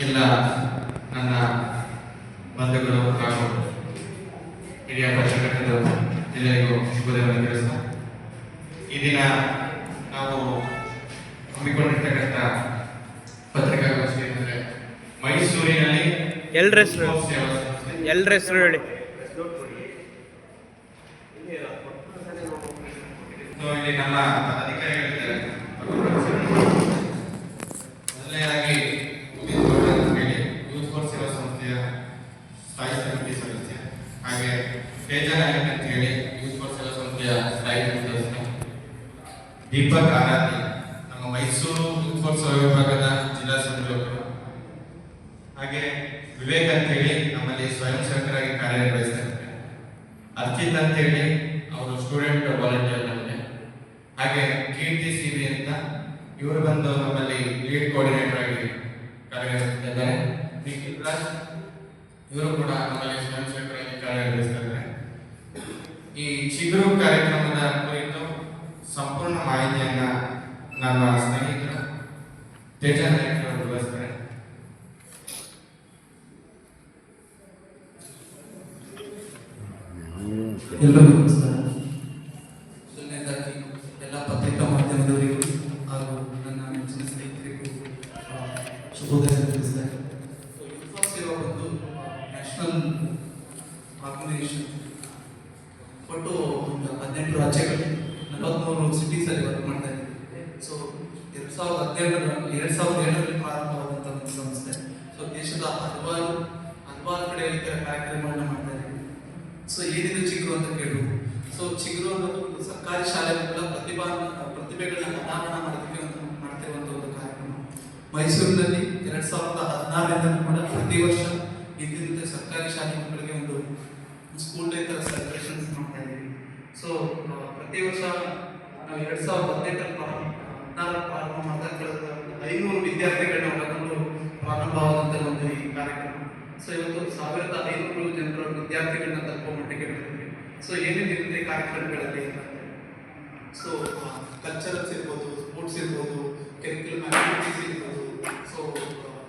ಎಲ್ಲ ನನ್ನ ಬಂಧುಗಳು ಹಾಗೂ ಹಿರಿಯ ಪಕ್ಷಕರ್ತರು ಎಲ್ಲರಿಗೂ ಶುಭೋದಯವನ್ನು ಕೆಲಸ ಈ ದಿನ ನಾವು ಹಮ್ಮಿಕೊಂಡಿರ್ತಕ್ಕಂಥ ಪತ್ರಿಕಾಗೋಷ್ಠಿ ಅಂದರೆ ಮೈಸೂರಿನಲ್ಲಿ ಎಲ್ರ ಹೆಸರು ಎಲ್ರ ಹೆಸರು ಹೇಳಿ. ಇಲ್ಲಿ ನಮ್ಮ ಅಧಿಕಾರಿಗಳಿದ್ದಾರೆ. ಮೊದಲನೇದಾಗಿ ಉದಿತ್ ಗೌಡ ಅಂತ ಹೇಳಿ ಯೂತ್ ಫಾರ್ ಸೇವಾ ಸಂಸ್ಥೆಯ ಸ್ಥಾಯಿ ಸಮಿತಿ ಸದಸ್ಯ ಹಾಗೆ ನಾಯಕ್ ಅಂತ ಹೇಳಿ ಯೂತ್ ಸೇವಾ ಸಂಸ್ಥೆಯ ಸ್ಥಾಯಿ ದೀಪಕ್ ಆರಾಧ್ಯ, ನಮ್ಮ ಮೈಸೂರು ಯೂತ್ ಫಾರ್ ಸೇವಾ ವಿಭಾಗದ ಜಿಲ್ಲಾ ಸಂಯೋಜಕರು ಹಾಗೆ ವಿವೇಕ್ ಅಂತ ಹೇಳಿ ನಮ್ಮಲ್ಲಿ ಸ್ವಯಂ ಸೇವಕರಾಗಿ ಕಾರ್ಯನಿರ್ವಹಿಸ್ತಾರೆ ಅರ್ಜಿತ್ ಅಂತ ಹೇಳಿ ಅವರು ಸ್ಟೂಡೆಂಟ್ ವಾಲಂಟಿಯರ್ ನಮಗೆ. ಹಾಗೆ ಕೀರ್ತಿ ಸಿವಿ ಅಂತ ಇವರು ಬಂದು ನಮ್ಮಲ್ಲಿ ಲೀಡ್ ಕೋಆರ್ಡಿನೇಟರ್ ಆಗಿ ಕಾರ್ಯನಿರ್ವಹಿಸುತ್ತಿದ್ದಾರೆ ಇವರು ಕೂಡ ನಮ್ಮಲ್ಲಿ ಸ್ವಯಂ ಸೇವಕರಾಗಿ ಕಾರ್ಯನಿರ್ವಹಿಸ್ತಾ ಇದ್ದಾರೆ ಈ ಚಿಗುರು ಕಾರ್ಯಕ್ರಮದ ಕುರಿತು ಸಂಪೂರ್ಣ ಮಾಹಿತಿಯನ್ನ ನಮ್ಮ ಸ್ನೇಹಿತರು ತೇಜ ವಿವರಿಸ್ತಾರೆ ಎಲ್ಲರಿಗೂ ನಮಸ್ಕಾರ. ಮೊದಲನೇದಾಗಿ ಎಲ್ಲ ಪತ್ರಿಕಾ ಮಾಧ್ಯಮದವರಿಗೂ ಹಾಗೂ ನನ್ನ ನೆಚ್ಚಿನ ಸ್ನೇಹಿತರಿಗೂ ಶುಭೋದಯ ಯೂತ್ ಫಾರ್ ಸೇವಾ ಬಂದು ನ್ಯಾಷನಲ್ ಆರ್ಗನೈಸೇಷನ್ ಒಟ್ಟು ಒಂದು ಹದಿನೆಂಟು ರಾಜ್ಯಗಳು ನಲವತ್ತ್ಮೂರು ಸಿಟೀಸಲ್ಲಿ ವರ್ಕ್ ಮಾಡ್ತಾ ಇದ್ದೀವಿ. ಸೊ ಎರಡು ಸಾವಿರದ ಹದಿನೆಂಟರಲ್ಲಿ ಎರಡು ಸಾವಿರದ ಏಳರಲ್ಲಿ ಪ್ರಾರಂಭವಾದಂಥ ಒಂದು ಸಂಸ್ಥೆ. ಸೊ ದೇಶದ ಹಲವಾರು ಹಲವಾರು ಕಡೆ ಈ ಥರ ಕಾರ್ಯಕ್ರಮಗಳನ್ನ ಮಾಡ್ತಾ ಇದ್ದೀವಿ. ಸೊ ಏನಿದೆ ಚಿಗುರು ಅಂತ ಕೇಳು ಸೊ ಚಿಗುರು ಅನ್ನೋದು ಒಂದು ಸರ್ಕಾರಿ ಶಾಲೆಗಳ ಪ್ರತಿಭಾ, ಪ್ರತಿಭೆಗಳನ್ನ ಅನಾವರಣ ಮಾಡೋದಕ್ಕೆ ಒಂದು ಮಾಡ್ತಿರುವಂಥ ಒಂದು ಕಾರ್ಯಕ್ರಮ. ಮೈಸೂರಿನಲ್ಲಿ ಎರಡು ಸಾವಿರದ ಹದಿನಾರರಿಂದ ಕೂಡ ಪ್ರತಿ ವರ್ಷ ಇದ್ದಿದ್ದ ಸರ್ಕಾರಿ ಶಾಲೆ ಮಕ್ಕಳಿಗೆ ಒಂದು ಸ್ಕೂಲ್ ಡೇ ಇದ್ದೀವಿ ಸೊ ಪ್ರತಿ ವರ್ಷ ನಾವು ಎರಡು ಸಾವಿರದ ಹದಿನೆಂಟರ ಹದಿನಾರರಲ್ಲಿ ಪ್ರಾರಂಭ ಮಾಡ್ತಾ ಐನೂರು ವಿದ್ಯಾರ್ಥಿಗಳನ್ನ ಒಳಗೊಂಡು ಪ್ರಾರಂಭವಾದಂಥ ಒಂದು ಈ ಕಾರ್ಯಕ್ರಮ. ಸೊ ಇವತ್ತು ಸಾವಿರದ ಐನೂರು ಜನರ ವಿದ್ಯಾರ್ಥಿಗಳನ್ನ ತಲುಪೋ ಮಟ್ಟಿಗೆ ಬೆಳೆದಿದೆ ಸೊ ಏನೇನಿರುತ್ತೆ ಕಾರ್ಯಕ್ರಮಗಳಲ್ಲಿ ಸೊ ಕಲ್ಚರಲ್ಸ್ ಇರ್ಬೋದು ಸ್ಪೋರ್ಟ್ಸ್ ಇರ್ಬೋದು ಕೆರಿಕ್ಯುಲಮ್ ಆಕ್ಟಿವಿಟೀಸ್ ಇರ್ಬೋದು ಸೊ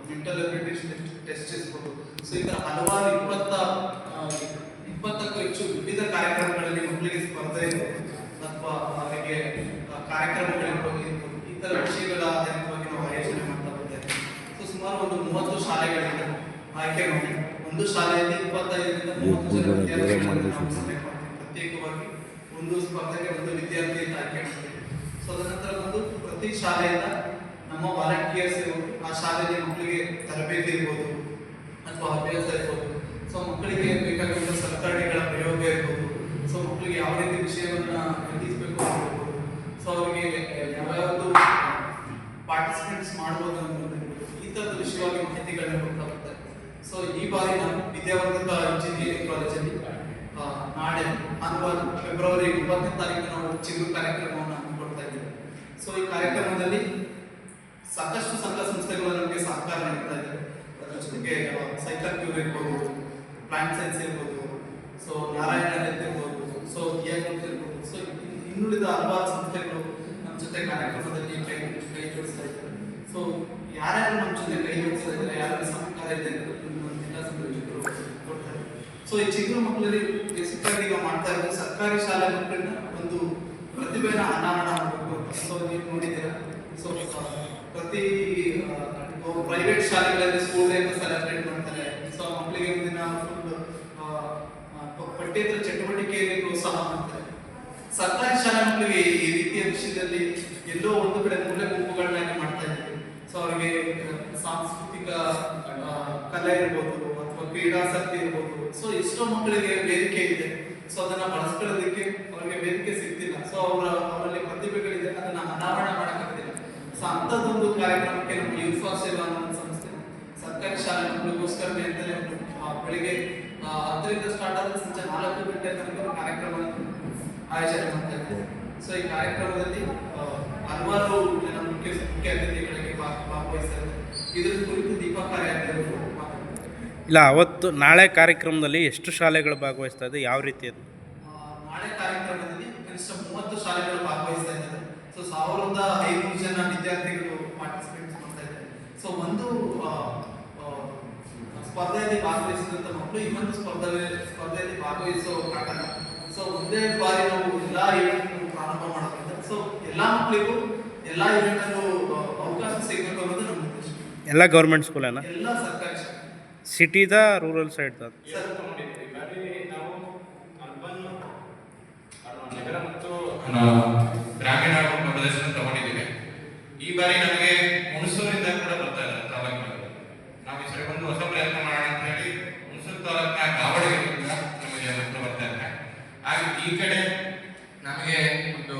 ಮೆಂಟಲ್ ಅಬಿಲಿಟೀಸ್ ಟೆಸ್ಟ್ ಇರ್ಬೋದು. ಸೊ ಈ ಥರ ಹಲವಾರು ಇಪ್ಪತ್ತ ಹೆಚ್ಚು ವಿವಿಧ ಕಾರ್ಯಕ್ರಮಗಳಲ್ಲಿ ಮಕ್ಕಳಿಗೆ ಸ್ಪರ್ಧೆ ಅಥವಾ ಅವರಿಗೆ ಕಾರ್ಯಕ್ರಮಗಳಿರ್ಬೋದು. ಈ ಥರ ವಿಷಯಗಳ ಆಧಾರಿತವಾಗಿ ನಾವು ಆಯೋಜನೆ ಮಾಡ್ತಾ ಹೋಗ್ತೇವೆ ಸೊ ಸುಮಾರು ಒಂದು ಮೂವತ್ತು ಶಾಲೆಗಳಿಂದ ಆಯ್ಕೆ ಮಾಡಿ ಒಂದು ಶಾಲೆಯಲ್ಲಿ ಇಪ್ಪತ್ತೈದರಿಂದ ಮೂವತ್ತು ಜನ ವಿದ್ಯಾರ್ಥಿಗಳನ್ನು. ಪ್ರತ್ಯೇಕವಾಗಿ ಒಂದು ಸ್ಪರ್ಧೆಗೆ ಒಂದು ವಿದ್ಯಾರ್ಥಿಯನ್ನು ಆಯ್ಕೆ ಮಾಡ್ತೀವಿ ಸೊ ಅದರ ನಂತರ ಬಂದು ಪ್ರತಿ ಶಾಲೆಯಿಂದ ನಮ್ಮ ವಾಲಂಟಿಯರ್ಸ್ ಇರ್ಬೋದು ಆ ಶಾಲೆಯಲ್ಲಿ ಮಕ್ಕಳಿಗೆ ತರಬೇತಿ ಇರ್ಬೋದು ಅಥವಾ ಅಭ್ಯಾಸ ಇರ್ಬೋದು. ಸೊ ಮಕ್ಕಳಿಗೆ ಬೇಕಾಗಿರುವ ಸಲಕರಣೆಗಳ ಪ್ರಯೋಗ ಇರ್ಬೋದು. ಸೊ ಮಕ್ಕಳಿಗೆ ಯಾವ ರೀತಿ ವಿಷಯವನ್ನು ಕಲಿಸಬೇಕು ಅಂತ ಇರ್ಬೋದು. ಸೊ ಅವರಿಗೆ ಯಾವ್ಯಾವುದು ಪಾರ್ಟಿಸಿಪೇಟ್ಸ್ ಮಾಡ್ಬೋದು ಅನ್ನೋದು ಈ ಥರದ ವಿಷಯವಾಗಿ ಮಾಹಿತಿಗಳನ್ನ ಕೊಡ್ತಾ ಸೊ ಈ ಬಾರಿ ನಾವು ವಿದ್ಯಾವರ್ಧಕ ಇಂಜಿನಿಯರಿಂಗ್ ಕಾಲೇಜಲ್ಲಿ ನಾಳೆ ಭಾನುವಾರ ಫೆಬ್ರವರಿ ಒಂಬತ್ತನೇ ತಾರೀಕು ನಾವು ಚಿಗುರು ಕಾರ್ಯಕ್ರಮವನ್ನು ಹಮ್ಮಿಕೊಳ್ತಾ ಇದ್ದೇವೆ. ಸೊ ಈ ಕಾರ್ಯಕ್ರಮದಲ್ಲಿ ಸಾಕಷ್ಟು ಸಂಘ ಸಂಸ್ಥೆಗಳು ನಮಗೆ ಸಹಕಾರ ನೀಡ್ತಾ ಇದ್ದಾರೆ. ಅದರ ಜೊತೆಗೆ ಸೈಕಲ್ ಕ್ಯೂರ್ ಇರ್ಬೋದು ಪ್ಲಾಂಟ್ ಸೈನ್ಸ್ ಇರ್ಬೋದು ಸೊ ನಾರಾಯಣ ಇರ್ಬೋದು ಸೊ ಗ್ರೂಪ್ ಇರ್ಬೋದು ಸೊ ಇನ್ನುಳಿದ ಹಲವಾರು ಸಂಸ್ಥೆಗಳು ನಮ್ಮ ಜೊತೆ ಕಾರ್ಯಕ್ರಮದಲ್ಲಿ ಕೈ ಕೈ ಜೋಡಿಸ್ತಾ ಇದ್ದಾರೆ. ಸೊ ಯಾರ್ಯಾರು ನಮ್ಮ ಜೊತೆ ಕೈ ಜೋಡಿಸ್ತಾ ಇದ್ದಾರೆ ಯಾರು ಸಹಕಾರ ಇದೆ ಸೊ ಈ ಚಿಕ್ಕ ಮಕ್ಕಳಲ್ಲಿ ಬೇಸಿಕ್ ಆಗಿ ಈಗ ಮಾಡ್ತಾ ಇರೋದು ಸರ್ಕಾರಿ ಶಾಲೆ ಮಕ್ಕಳನ್ನ ಒಂದು ಪ್ರತಿಭೆನ ಅನಾವರಣ ಮಾಡಬೇಕು ಸೊ ನೀವು ನೋಡಿದ್ದೀರಾ? ಸೊ ಪ್ರತಿ ಪ್ರೈವೇಟ್ ಶಾಲೆಗಳಲ್ಲಿ ಸ್ಕೂಲ್ ಡೇ ಸೆಲೆಬ್ರೇಟ್ ಮಾಡ್ತಾರೆ ಸೊ ಮಕ್ಕಳಿಗೆ ಒಂದಿನ ಫುಲ್ ಪಠ್ಯೇತರ ಚಟುವಟಿಕೆಯಲ್ಲಿ ಪ್ರೋತ್ಸಾಹ ಮಾಡ್ತಾರೆ. ಸರ್ಕಾರಿ ಶಾಲೆ ಮಕ್ಕಳಿಗೆ ಈ ರೀತಿಯ ವಿಷಯದಲ್ಲಿ ಎಲ್ಲೋ ಒಂದು ಕಡೆ ಮೂಲ ಗುಂಪುಗಳನ್ನಾಗಿ ಮಾಡ್ತಾ ಇದ್ದಾರೆ. ಸೊ ಅವರಿಗೆ ಸಾಂಸ್ಕೃತಿಕ ಕಲೆ ಇರ್ಬೋದು ಅಥವಾ ಕ್ರೀಡಾಸಕ್ತಿ ಇರ್ಬೋದು. ಸೊ ಎಷ್ಟೋ ಮಕ್ಕಳಿಗೆ ವೇದಿಕೆ ಇದೆ. ಸೊ ಅದನ್ನ ಬಳಸ್ಕೊಳ್ಳೋದಕ್ಕೆ ಅವರಿಗೆ ವೇದಿಕೆ ಸಿಗ್ತಿಲ್ಲ. ಸೊ ಅವರ, ಅವರಲ್ಲಿ ಪ್ರತಿಭೆಗಳಿದೆ. ಅದನ್ನ ಅನಾವರಣ ಮಾಡಕ್ಕಾಗ್ತಿಲ್ಲ. ಸೊ ಅಂಥದ್ದೊಂದು ಕಾರ್ಯಕ್ರಮಕ್ಕೆ ನಮ್ಮ ಯೂತ್ ಫಾರ್ ಸೇವಾ ಸಂಸ್ಥೆ ಸರ್ಕಾರಿ ಶಾಲೆ ಮಕ್ಕಳಿಗೋಸ್ಕರನೇ ಅಂತಲೇ ಬೆಳಿಗ್ಗೆ ಹತ್ತರಿಂದ ಸ್ಟಾರ್ಟ್ ಆದ ಸಂಜೆ ನಾಲ್ಕು ಗಂಟೆ ತನಕ ಕಾರ್ಯಕ್ರಮ ಆಯೋಜನೆ ಮಾಡ್ತಾ ಇದ್ದೆ. ಸೊ ಈ ಕಾರ್ಯಕ್ರಮದಲ್ಲಿ ಹಲವಾರು ಜನ ಮುಖ್ಯ ಮುಖ್ಯ ಅತಿಥಿಗಳಿಗೆ ಭಾಗ- ಭಾಗವಹಿಸ್ತಾರೆ. ಇದರ ಕುರಿತು ದೀಪಕ ಕಾರ್ಯಕ್ರಮ ಇಲ್ಲ ಅವತ್ತು ನಾಳೆ ಕಾರ್ಯಕ್ರಮದಲ್ಲಿ ಎಷ್ಟು ಶಾಲೆಗಳು ಭಾಗವಹಿಸ್ತಾ ಇದೆ? ಯಾವ ರೀತಿ ಅದು? ನಾಳೆ ಕಾರ್ಯಕ್ರಮದಲ್ಲಿ ಕನಿಷ್ಠ ಮೂವತ್ತು ಶಾಲೆಗಳು ಭಾಗವಹಿಸ್ತಾ ಇದ್ದಾರೆ. ಸೊ ಸಾವಿರದ ಐನೂರು ಜನ ವಿದ್ಯಾರ್ಥಿಗಳು ಪಾರ್ಟಿಸಿಪೇಟ್ ಮಾಡ್ತಾ ಇದ್ದಾರೆ ಸೊ ಒಂದು ಆ, ಆ, ಭಾಗವಹಿಸಿದಂತ ಮಕ್ಕಳು ಇನ್ನೊಂದು ಸ್ಪರ್ಧೆ ಸ್ಪರ್ಧೆಯಲ್ಲಿ ಭಾಗವಹಿಸೋ ಕಾರಣ ಸೊ ಒಂದೇ ಬಾರಿ ನಾವು ಎಲ್ಲ ಇವೆಂಟ್ ಪ್ರಾರಂಭ ಮಾಡೋದ್ರಿಂದ ಸೊ ಎಲ್ಲಾ ಮಕ್ಕಳಿಗೂ ಎಲ್ಲಾ ಇವೆಂಟ್ ಅನ್ನು ಅವಕಾಶ ಸಿಗಬೇಕು ಅನ್ನೋದು ನಮ್ಮ ಉದ್ದೇಶ. ಎಲ್ಲ ಗೌರ್ಮೆಂಟ್ ಸ್ಕೂಲೇನಾ ಎಲ್ಲ ಸರ್ಕಾರಿ. ಸಿಟಿದ ರೂರಲ್ ಸೈಡ್ದ ಸರ್ ನಾವು ಅರ್ಬನ್ ನಗರ ಮತ್ತು ಗ್ರಾಮೀಣ ಪ್ರದೇಶ ತಗೊಂಡಿದ್ದೀವಿ ಈ ಬಾರಿ ನಮಗೆ ಹುಣಸೂರಿಂದ ಕೂಡ ಬರ್ತಾ ಇದ್ದಾರೆ ತಾಲೂಕಿನಲ್ಲಿ ನಾವು ಈ ಸರಿ ಒಂದು ಹೊಸ ಪ್ರಯತ್ನ ಮಾಡೋಣ ಅಂತ ಹೇಳಿ ಹುಣಸೂರು ತಾಲೂಕಿನ ಕಾವಡಿಗಳಿಂದ ನಮಗೆ ಮಕ್ಕಳು ಬರ್ತಾ ಇದ್ದಾರೆ ಹಾಗೆ ಈ ಕಡೆ ನಮಗೆ ಒಂದು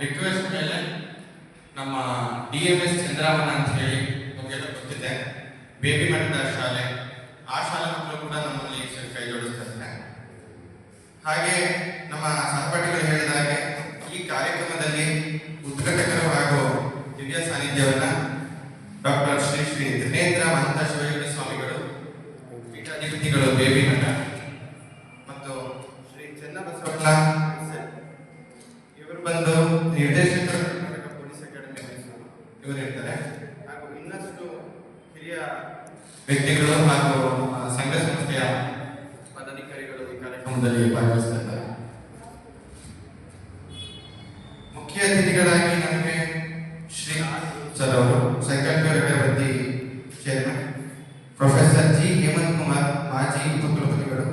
ರಿಕ್ವೆಸ್ಟ್ ಮೇಲೆ ನಮ್ಮ ಡಿ ಎಂ ಎಸ್ ಚಂದ್ರಾವನ ಅಂತ ಹೇಳಿ ನಮಗೆಲ್ಲ ಗೊತ್ತಿದೆ. ಬೇಬಿ ಮಠದ ಶಾಲೆ. ಆ ಶಾಲೆ ಮಕ್ಕಳು ಕೂಡ ನಮ್ಮಲ್ಲಿ ಕೈ ಜೋಡಿಸ್ತಾ ಇದ್ದಾರೆ. ಹಾಗೆ ನಮ್ಮ ಸಹಪಾಠಿಗಳು ಹೇಳಿದ ಹಾಗೆ ಈ ಕಾರ್ಯಕ್ರಮದಲ್ಲಿ ಉದ್ಘಾಟಕರು ಹಾಗೂ ದಿವ್ಯ ಸಾನ್ನಿಧ್ಯವನ್ನ ಡಾಕ್ಟರ್ ಶ್ರೀ ಶ್ರೀ ಧನೇಂದ್ರ ಮಹಂತ ಶಿವಯೋಗಿ ಸ್ವಾಮಿಗಳು, ಪೀಠಾಧಿಪತಿಗಳು, ಬೇಬಿ ಮಠ. ಮತ್ತು ಶ್ರೀ ಚೆನ್ನಬಸವಣ್ಣ ಇವರು ಬಂದು ನಿರ್ದೇಶಕರು ಕರ್ನಾಟಕ ಪೊಲೀಸ್ ಅಕಾಡೆಮಿ ಮೈಸೂರು ಇವರು ಇರ್ತಾರೆ ಹಾಗೂ ಇನ್ನಷ್ಟು ಹಿರಿಯ ವ್ಯಕ್ತಿಗಳು ಹಾಗೂ ಆ, ಸಂಘ ಸಂಸ್ಥೆಯ ಪದಾಧಿಕಾರಿಗಳು ಈ ಕಾರ್ಯಕ್ರಮದಲ್ಲಿ ಭಾಗವಹಿಸ್ತಾ ಇದ್ದಾರೆ ಮುಖ್ಯ ಅತಿಥಿಗಳಾಗಿ ನಮಗೆ ಶ್ರೀ ಸರ್ ಅವರು ಸೈಕಾಟ್ರಿ ಅಗರಬತ್ತಿ chairman professor G Hemanth Kumar ಮಾಜಿ ಉಪಕುಲಪತಿಗಳು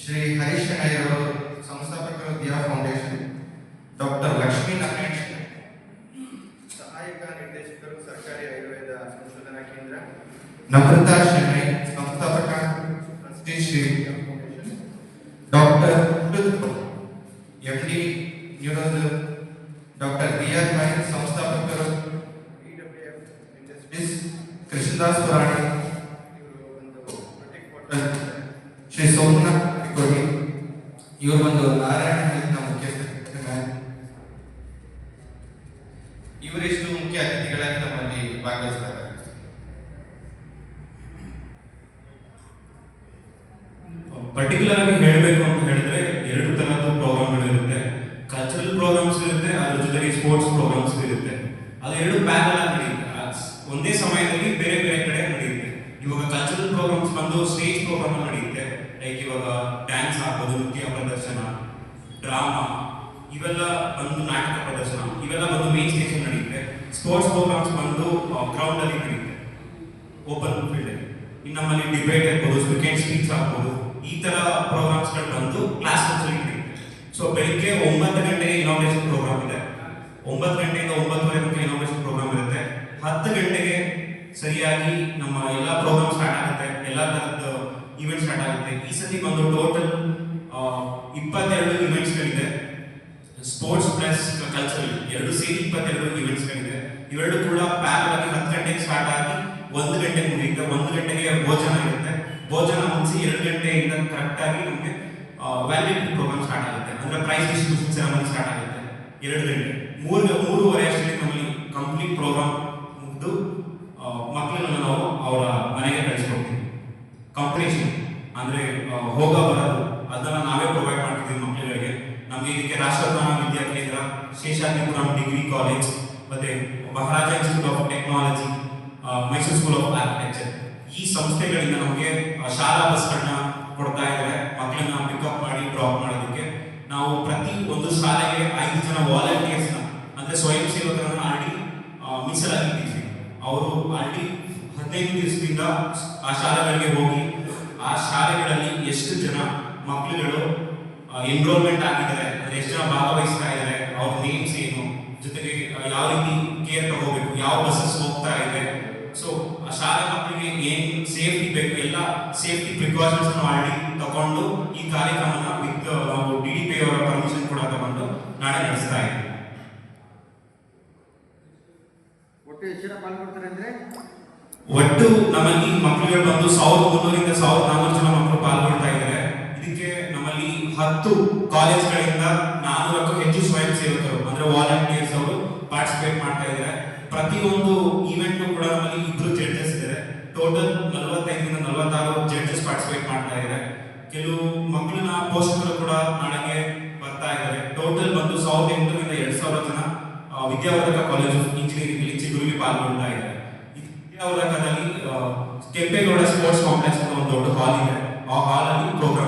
ಶ್ರೀ ಹರೀಶ್ ನಾಯರ್ ಅವರು ಸಂಸ್ಥಾಪಕರು ದಿಯಾ ಫೌಂಡೇಶನ್ ಡಾಕ್ಟರ್ ಲಕ್ಷ್ಮೀ ನಾರಾಯಣ್ ಸಹಾಯಕ ನಿರ್ದೇಶಕರು ಸರ್ಕಾರಿ ಆಯುರ್ವೇದ ಸಂಶೋಧನಾ ಕೇಂದ್ರ ನಮ್ರತಾ ಕೃಷ್ಣದಾಸ್ ಪುರಾಣಿ ಶ್ರೀ ಸೋಮನಾಥ್ ಇವರು ಒಂದು ನಾರಾಯಣ ಮುಖ್ಯಸ್ಥರು ಇವರಿಷ್ಟು ಮುಖ್ಯ ಅತಿಥಿಗಳಾಗಿ ನಮ್ಮಲ್ಲಿ ಭಾಗವಹಿಸ್ತಾರೆ. ಪರ್ಟಿಕ್ಯುಲರ್ ಆಗಿ ಹೇಳಬೇಕು ಅಂತ ಹೇಳಿದ್ರೆ ಎರಡು ತರಹದ ಪ್ರೋಗ್ರಾಮ್ಗಳು ಇರುತ್ತೆ ಕಲ್ಚರಲ್ ಪ್ರೋಗ್ರಾಮ್ಸ್ ಇರುತ್ತೆ, ಅದ್ರ ಜೊತೆಗೆ ಸ್ಪೋರ್ಟ್ಸ್ ಪ್ರೋಗ್ರಾಮ್ಸ್ ಇರುತ್ತೆ. ಅದು ಎರಡು ಪ್ಯಾರಲ್ ಆಗಿ ನಡೆಯುತ್ತೆ ಆ ಸ್- ಒಂದೇ ಸಮಯದಲ್ಲಿ ಬೇರೆ ಬೇರೆ ಕಡೆ ನಡೆಯುತ್ತೆ ಇವಾಗ ಕಲ್ಚರಲ್ ಬಂದು ಸ್ಟೇಜ್ ಪ್ರೋಗ್ರಾಮ್ ನಡೆಯುತ್ತೆ. ಲೈಕ್ ಇವಾಗ ಡ್ಯಾನ್ಸ್ ಆಗ್ಬೋದು, ನೃತ್ಯ ಪ್ರದರ್ಶನ, ಡ್ರಾಮಾ, ಇವೆಲ್ಲ ಬಂದು ನಾಟಕ ಪ್ರದರ್ಶನ, ಇವೆಲ್ಲ ಬಂದು ಮೇನ್ ಸ್ಟೇಜ್ ನಡೆಯುತ್ತೆ. ಸ್ಪೋರ್ಟ್ಸ್ ಪ್ರೋಗ್ರಾಮ್ಸ್ ಬಂದು ಗ್ರೌಂಡ್ ಅಲ್ಲಿ ನಡೆಯುತ್ತೆ. ಓಪನ್ ಫೀಲ್ಡ್ ಅಲ್ಲಿ. ನಮ್ಮಲ್ಲಿ ಡಿಬೇಟ್ ಇರ್ಬೋದು ಕ್ರಿಕೆಟ್ ಸ್ಪೀಚ್ ಆಗ್ಬೋದು, ಈ ತರ ಪ್ರೋಗ್ರಾಮ್ಸ್ಗಳು ಬಂದು ಕ್ಲಾಸ್ ರೂಮ್ಸ್ ಅಲ್ಲಿ ನಡೆಯುತ್ತೆ. ಸೊ ಬೆಳಿಗ್ಗೆ ಒಂಬತ್ತು ಗಂಟೆಗೆ ಇನಾಗ್ರೇಷನ್ ಪ್ರೋಗ್ರಾಮ್ ಇದೆ. ಒಂಬತ್ತು ಗಂಟೆಯಿಂದ ಒಂಬತ್ತುವರೆ ತನಕ ಇನಾಗ್ರೇಷನ್ ಪ್ರೋಗ್ರಾಮ್ ಇರುತ್ತೆ. ಹತ್ತು ಗಂಟೆಗೆ ಸರಿಯಾಗಿ ನಮ್ಮ ಎಲ್ಲ ಪ್ರೋಗ್ರಾಮ್ ಸ್ಟಾರ್ಟ್ ಸ್ಟಾರ್ಟ್ ಆಗುತ್ತೆ. ಈ ಸತಿ ಬಂದು ಟೋಟಲ್ ಇಪ್ಪತ್ತೆರಡು ಇವೆಂಟ್ಸ್ ಗಳಿದೆ ಸ್ಪೋರ್ಟ್ಸ್ ಪ್ಲಸ್ ಕಲ್ಚರಲ್ ಎರಡು ಸೇರಿ ಇಪ್ಪತ್ತೆರಡು ಇವೆಂಟ್ಸ್ ಗಳಿದೆ ಇವೆರಡು ಕೂಡ ಪ್ಯಾರಲ್ ಆಗಿ ಹತ್ತು ಗಂಟೆಗೆ ಸ್ಟಾರ್ಟ್ ಆಗಿ ಒಂದು ಗಂಟೆ ಮುಗಿಯುತ್ತೆ. ಒಂದು ಗಂಟೆಗೆ ಭೋಜನ ಇರುತ್ತೆ. ಭೋಜನ ಮುಗಿಸಿ ಎರಡು ಗಂಟೆಯಿಂದ ಕರೆಕ್ಟ್ ಆಗಿ ನಮಗೆ ವ್ಯಾಲ್ಯೂ ಪ್ರೋಗ್ರಾಮ್ ಸ್ಟಾರ್ಟ್ ಆಗುತ್ತೆ. ಅಂದ್ರೆ ಪ್ರೈಸ್ ಡಿಸ್ಟ್ರಿಬ್ಯೂಷನ್ ಸೆರೆಮನಿ ಸ್ಟಾರ್ಟ್ ಆಗುತ್ತೆ. ಎರಡು ಗಂಟೆ. ಮೂರು, ಮೂರುವರೆ ಅಷ್ಟೇ ನಮ್ಮಲ್ಲಿ ಕಂಪ್ಲೀಟ್ ಪ್ರೋಗ್ರಾಮ್ ಮುಗಿದು ಮಕ್ಕಳನ್ನ ನಾವು ಅವರ ಮನೆಗೆ ಕಳಿಸ್ಕೊಡ್ತೀವಿ. ಕಾಂಪಿಟೇಷನ್ ಅಂದ್ರೆ ಹೋಗ ಬರೋದು ಅದನ್ನ ನಾವೇ ಪ್ರೊವೈಡ್ ಮಾಡ್ತಿದ್ದೀವಿ ಮಕ್ಕಳಿಗೆ ನಮ್ಗೆ ಇದಕ್ಕೆ ರಾಷ್ಟ್ರಜ್ಞಾನ ವಿದ್ಯಾ ಕೇಂದ್ರ, ಶೇಷಾದ್ರಿಪುರಂ ಡಿಗ್ರಿ ಕಾಲೇಜ್, ಮತ್ತೆ Maharaja institute of technology Mysore school of architecture ಈ ಸಂಸ್ಥೆಗಳಿಂದ ನಮಗೆ ಶಾಲಾ ಬಸ್ಗಳನ್ನ ಕೊಡ್ತಾ ಇದ್ದಾರೆ. ಮಕ್ಕಳನ್ನ ಪಿಕಪ್ ಮಾಡಿ ಡ್ರಾಪ್ ಮಾಡೋದಕ್ಕೆ. ನಾವು ಪ್ರತಿ ಒಂದು ಶಾಲೆಗೆ ಐದು ಜನ ವಾಲಂಟಿಯರ್ಸ್ ಅಂದ್ರೆ ಸ್ವಯಂ ಸೇವಕರನ್ನು ಆಲ್ರೆಡಿ ಮೀಸಲಾಗಿಟ್ಟಿದ್ವಿ ಅವರು ಆಲ್ರೆಡಿ ಹದಿನೈದು ದಿವಸದಿಂದ ಆ ಶಾಲೆಗಳಿಗೆ ಹೋಗಿ ಆ ಶಾಲೆಗಳಲ್ಲಿ ಎಷ್ಟು ಜನ ಮಕ್ಕಳುಗಳು ಎನ್ರೋಲ್ಮೆಂಟ್ ಆಗಿದ್ದಾರೆ, ಅಂದ್ರೆ ಎಷ್ಟು ಜನ ಭಾಗವಹಿಸ್ತಾ ಇದ್ದಾರೆ ಅವ್ರ ನೇಮ್ಸ್ ಏನು, ಜೊತೆಗೆ ಯಾವ ರೀತಿ ಕೇರ್ ತಗೋಬೇಕು, ಯಾವ ಬಸ್ಸಸ್ ಹೋಗ್ತಾ ಇದೆ. ಸೊ ಆ ಶಾಲೆ ಮಕ್ಕಳಿಗೆ ಏನ್ ಸೇಫ್ಟಿ ಬೇಕು, ಎಲ್ಲ ಸೇಫ್ಟಿ ಪ್ರಿಕಾಷನ್ಸ್ ಆಲ್ರೆಡಿ ತಗೊಂಡು ಈ ಕಾರ್ಯಕ್ರಮನ ವಿತ್ ನಾವು ಡಿ ಡಿ ಪಿ ಅವರ ಪರ್ಮಿಷನ್ ಕೂಡ ತಗೊಂಡು ನಾಳೆ ನಡೆಸ್ತಾ ಇದ್ದೀವಿ. ಒಟ್ಟು ಎಷ್ಟು ಜನ ಪಾಲ್ಗೊಳ್ತಾರೆ ಅಂದ್ರೆ? ಒಟ್ಟು ನಮ್ಮಲ್ಲಿ ಮಕ್ಕಳಿಗೆ ಬಂದು ಸಾವಿರದ ಮುನ್ನೂರಿಂದ ಸಾವಿರದ ನಾನ್ನೂರು ಜನ ಮಕ್ಕಳು ಪಾಲ್ಗೊಳ್ತಾ ಇದ್ದಾರೆ. ಇದಕ್ಕೆ ನಮ್ಮಲ್ಲಿ ಹತ್ತು ಕಾಲೇಜ್ಗಳಿಂದ ನಾನ್ನೂರಕ್ಕೂ ಹೆಚ್ಚು ಸ್ವಯಂ ಸೇವಕರು, ಅಂದ್ರೆ ವಾಲಂಟಿಯರ್ಸ್ ಅವರು ಪಾರ್ಟಿಸಿಪೇಟ್ ಮಾಡ್ತಾ ಇದ್ದಾರೆ. ಪ್ರತಿಯೊಂದು ಈವೆಂಟ್ ಕೂಡ ನಮ್ಮಲ್ಲಿ ಇಬ್ರು ಜಡ್ಜಸ್ ಇದ್ದಾರೆ. ಟೋಟಲ್ ನಲವತ್ತೈದರಿಂದ ನಲವತ್ತಾರು ಜಡ್ಜಸ್ ಪಾರ್ಟಿಸಿಪೇಟ್ ಮಾಡ್ತಾ ಇದ್ದಾರೆ. ಕೆಲವು ಮಕ್ಕಳನ್ನ ಪೋಷಕರು ಕೂಡ ನಾಳೆಗೆ ಬರ್ತಾ ಇದ್ದಾರೆ. ಟೋಟಲ್ ಬಂದು ಸಾವಿರದ ಎಂಟುನೂರಿಂದ ಎರಡು ಸಾವಿರ ಜನ ವಿದ್ಯಾವರ್ಧಕ ಕಾಲೇಜ್ ಆಫ್ ಇಂಜಿನಿಯರಿಂಗ್ ಇಲ್ಲಿ ಚಿಗುರಲ್ಲಿ ಪಾಲ್ಗೊಳ್ತಾ ಇದ್ದಾರೆ ಈ ಅವಲಕ್ಕದಲ್ಲಿ ಕೆಂಪೇಗೌಡ ಸ್ಪೋರ್ಟ್ಸ್ ಕಾಂಪ್ಲೆಕ್ಸ್ ಅಂತ ಒಂದು ದೊಡ್ಡ ಹಾಲ್ ಇದೆ ಆ ಹಾಲ್ ಅಲ್ಲಿ ಪ್ರೋಗ್ರಾಮ್